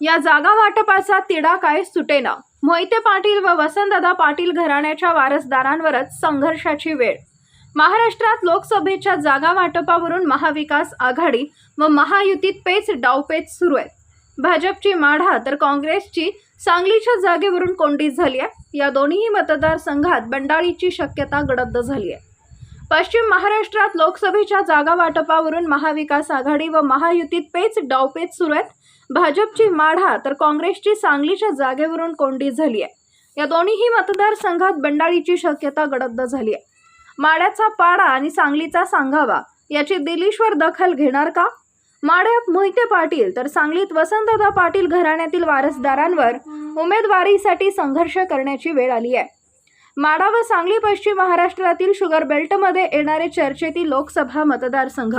या जागा वाटपाचा तिढा काय सुटेना? मोहिते पाटील व वसंतदादा पाटील घराण्याच्या वारसदारांवरच संघर्षाची वेळ. महाराष्ट्रात लोकसभेच्या जागा वाटपावरून महाविकास आघाडी व महायुतीत पेच डावपेच सुरू आहेत. भाजपची माढा तर काँग्रेसची सांगलीच्या जागेवरून कोंडीत झाली आहे. या दोन्ही मतदारसंघात बंडाळीची शक्यता गडद झाली आहे. पश्चिम महाराष्ट्रात लोकसभेच्या जागा वाटपावरून महाविकास आघाडी व महायुतीत पेच डावपेच सुरू आहेत. भाजपची माढा तर काँग्रेसची सांगलीच्या जागेवरून कोंडी झाली आहे. या दोन्हीही मतदारसंघात बंडाळीची शक्यता गडद्द झाली आहे. माड्याचा पाडा आणि सांगलीचा सांगावा याची दिलीश्वर दखल घेणार का? माड्यात मोहिते पाटील तर सांगलीत वसंतदा पाटील घराण्यातील वारसदारांवर उमेदवारीसाठी संघर्ष करण्याची वेळ आली आहे. माडा व सांगली पश्चिम महाराष्ट्रातील शुगर बेल्टमध्ये येणारे चर्चेतील लोकसभा मतदारसंघ.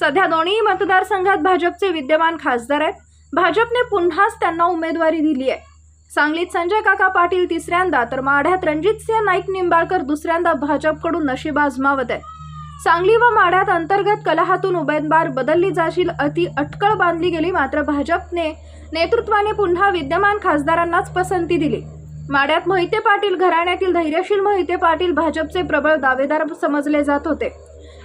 सध्या दोन्ही मतदारसंघात भाजपचे विद्यमान खासदार आहेत. भाजपने पुन्हाच त्यांना उमेदवारी दिली आहे. सांगलीत संजय काका पाटील तिसऱ्यांदा तर माढ्यात रणजितसिंह नाईक निंबाळकर दुसऱ्यांदा भाजपकडून नशीब आजमावत आहे सांगली व माढ्यात अंतर्गत कलहातून उमेदवार बदलली जाशील अति अटकळ बांधली गेली मात्र भाजपने नेतृत्वाने पुन्हा विद्यमान खासदारांनाच पसंती दिली. माड्यात मोहिते पाटील घराण्यातील धैर्यशील मोहिते पाटील भाजपचे प्रबळ दावेदार समजले जात होते.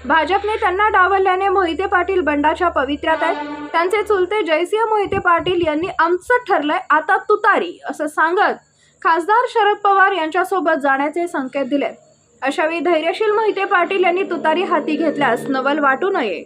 भाजपने त्यांना डावलल्याने मोहिते पाटील बंडाच्या पवित्र्यात आहेत. त्यांचे चुलते जयसिंह मोहिते पाटील यांनी आमचं ठरलंय आता तुतारी असं सांगत खासदार शरद पवार यांच्यासोबत जाण्याचे संकेत दिले अशावेळी धैर्यशील मोहिते पाटील यांनी तुतारी हाती घेतल्यास नवल वाटू नये.